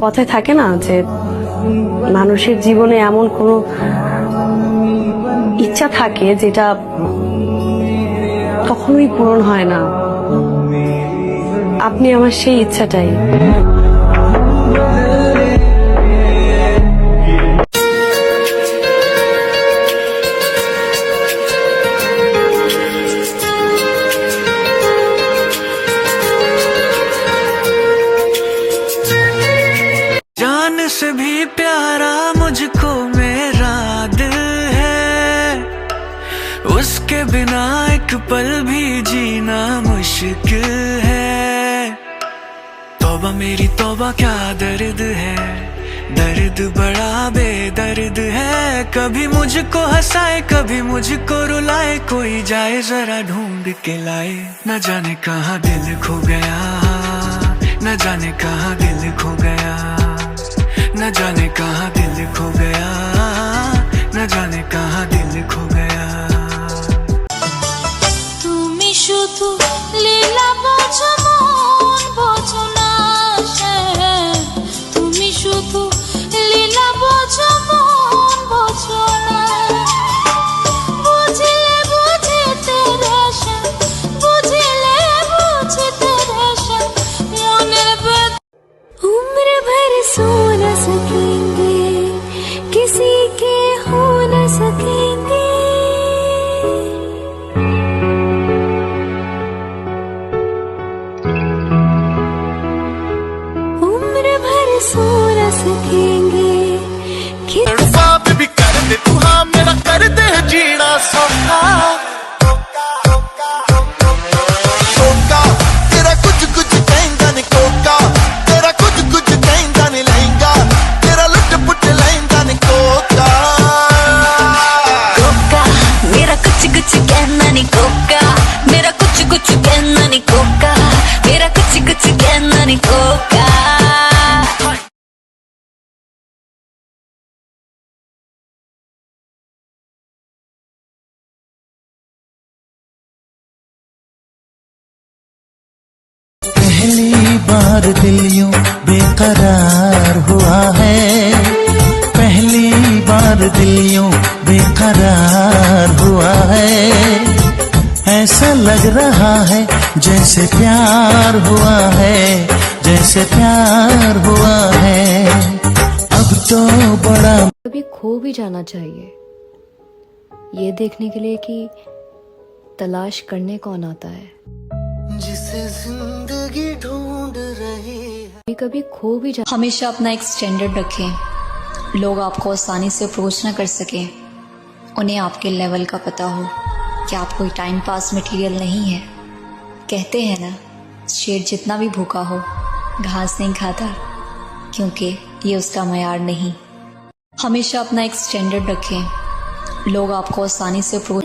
কথায় থাকে না যে মানুষের জীবনে এমন কোনো ইচ্ছা থাকে যেটা কখনোই পূরণ হয় না। আপনি আমার সেই ইচ্ছাটাই। उसके बिना एक पल भी जीना मुश्किल है। तोबा मेरी तोबा, क्या दर्द है? दर्द बड़ा बेदर्द है। कभी मुझको हंसाए, कभी मुझको रुलाए, कोई जाए जरा ढूंढ के लाए। न जाने कहाँ दिल खो गया, न जाने कहाँ दिल खो गया, न जाने कहाँ दिल खो गया, न जाने कहाँ दिल खो गया। যত লীলা বোঝো মন বোঝো না তুমি শুধু লীলা বোঝো মন বোঝো না বুঝলে বুঝতে রেশন বুঝলে বুঝতে রেশন মনের বাত উম্র ভর সো না সকেঙ্গে কিসি কে হো না সকে coração पहली बार दिल यूँ बेकरार हुआ है। पहली बार दिल यूँ बेकरार हुआ है। ऐसा लग रहा है जैसे प्यार हुआ है जैसे प्यार हुआ है। अब तो बड़ा कभी खो भी जाना चाहिए। ये देखने के लिए कि तलाश करने कौन आता है? जिसे ज़िंदगी रही है। कभी कभी खो भी जा हमेशा अपना एक स्टैंडर्ड रखें। लोग आपको आसानी से अप्रोच ना कर सकें। उन्हें आपके लेवल का पता हो कि आप कोई टाइम पास मटेरियल नहीं है। कहते हैं ना, शेर जितना भी भूखा हो, घास नहीं खाता, क्योंकि ये उसका मैार नहीं। हमेशा अपना एक स्टैंडर्ड रखें। लोग आपको आसानी से अप्रोच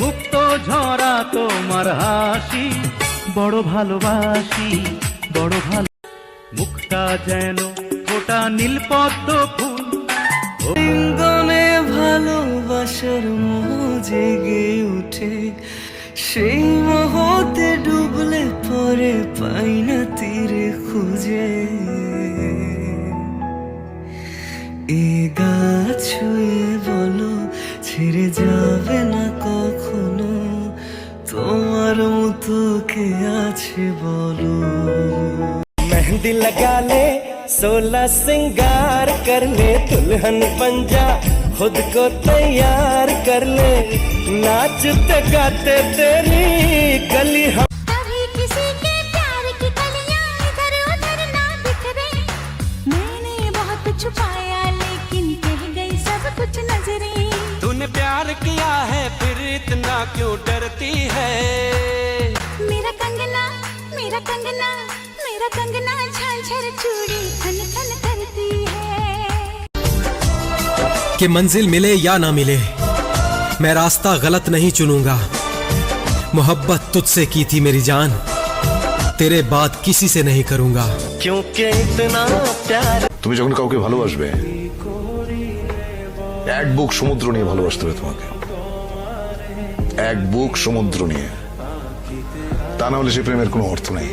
মুক্ত ঝরা তোমার হাসি, বড় ভালোবাসি, বড় ভালো মুখটা যেন ফোটা নীল পদ্ম ফুল। গনে ভালোবাসার মোহ জেগে উঠে সেই মোহতে ডুবলে পরে পাই না তীরে খুঁজে। এ গাছ तो কে मेहंदी लगा ले सोला सिंगार कर ले दुल्हन पंजा खुद को तैयार कर ले। नाचते गाते तेरी गली हम। छुपाया लेकिन सब कुछ नज़रें। तूने प्यार किया है फिर इतना क्यों डरती है? मेरा कंगना मेरा कंगना झांझर चूड़ी खन खन करती है कि मंजिल मिले या ना मिले मैं रास्ता गलत नहीं चुनूंगा मोहब्बत तुझसे की थी मेरी जान तेरे बाद किसी से नहीं करूंगा क्योंकि इतना प्यार তুমি যখন কাউকে ভালোবাসবে এক বুক সমুদ্র নিয়ে ভালোবাসতে হবে তোমাকে এক বুক সমুদ্র নিয়ে তা না হলে সে প্রেমের কোনো অর্থ নেই।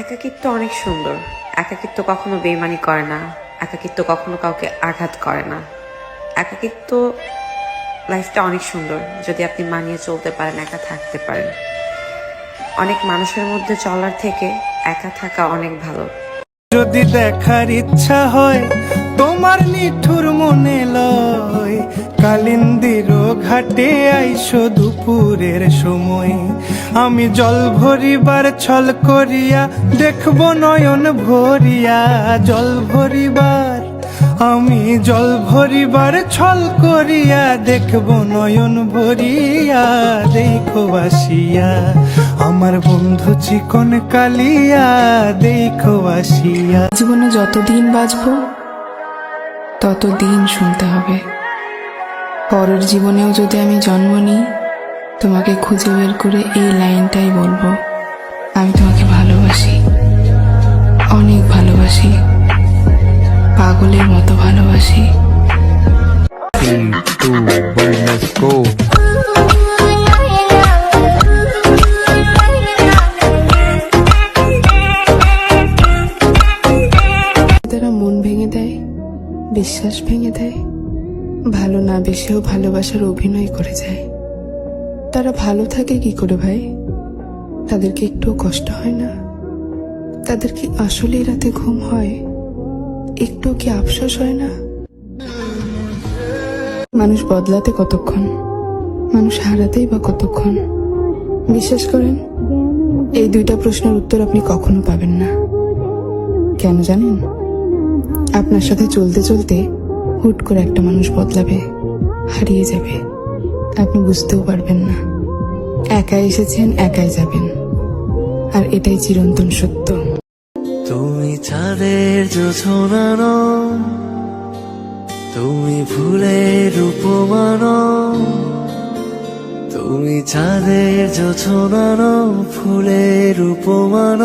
একাকিত্ব অনেক সুন্দর একাকিত্ব কখনো বেইমানি করে না একাকিত্ব কখনো কাউকে আঘাত করে না একাকিত্ব লাইফটা অনেক সুন্দর, যদি আপনি মানিয়ে চলতে পারেন, একা থাকতে পারেন। অনেক মানুষের মধ্যে চলার থেকে একা থাকা অনেক ভালো। যদি দেখার ইচ্ছা হয়, তোমার নিঠুর মনে লয়। কালিন্দির ঘাটে আইসো দুপুরের সময়। আমি জল ভরিবার ছল করিয়া, দেখব নয়ন ভরিয়া। জল ভরিবার আমি জল ভরিবার ছল করিয়া দেখব নয়ন ভরিয়া, দেখো আসিয়া। আমার বন্ধু চিকন কালিয়া, দেখো আসিয়া। জীবনে যতদিন বাঁচবো, ততদিন শুনতে হবে। পরের জীবনেও যদি আমি জন্ম নিই, তোমাকে খুঁজে বের করে এই লাইনটাই বলব। পাগলের মতো ভালোবাসি। তারা মন ভেঙে দেয় বিশ্বাস ভেঙে দেয় ভালো না বেসেও ভালোবাসার অভিনয় করে যায়। তারা ভালো থাকে কি করে ভাই? তাদেরকে একটুও কষ্ট হয় না। তাদেরকে আসলেই রাতে ঘুম হয়? একটু কি আফসোস হয় না? মানুষ বদলাতে কতক্ষণ? মানুষ হারাতেই বা কতক্ষণ? বিশ্বাস করেন, এই দুইটা প্রশ্নের উত্তর আপনি কখনো পাবেন না। কেন জানেন? আপনার সাথে চলতে চলতে হুট করে একটা মানুষ বদলাবে, হারিয়ে যাবে। আপনি বুঝতেও পারবেন না। একাই এসেছেন, একাই যাবেন। আর এটাই চিরন্তন সত্য। চাঁদের জোছনান তুমি ফুলের উপমান, তুমি চাঁদের জোছনান ফুলের উপমান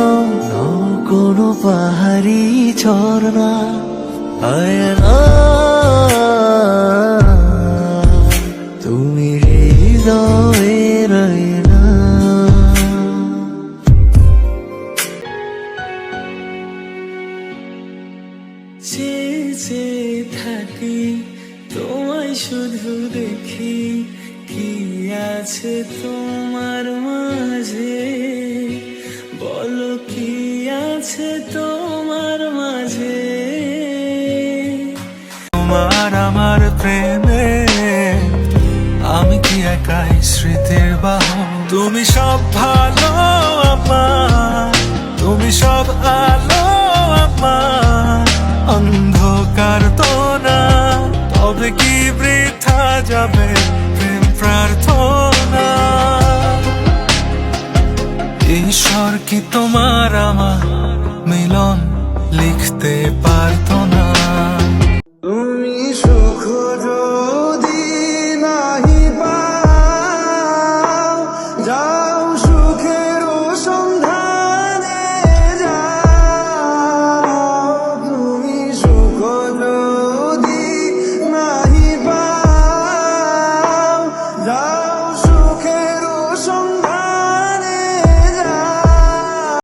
কোনো পাহাড়ি ঝর্ণা, আয়না। তুমি হৃদয়ের আয়না চেয়ে চেয়ে থাকি, তোমায় শুধু দেখি, কি আছে তোমার মাঝে? বলো কি আছে তোমার মাঝে? তোমার আমার প্রেমে, আমি কি একাই স্মৃতির বাহু তুমি সব ভালো আমার, তুমি সব আলো আমার। অন্ধকার তো না তবে কি বৃথা যাবে প্রেম প্রার্থনা? ঈশ্বর কি তোমার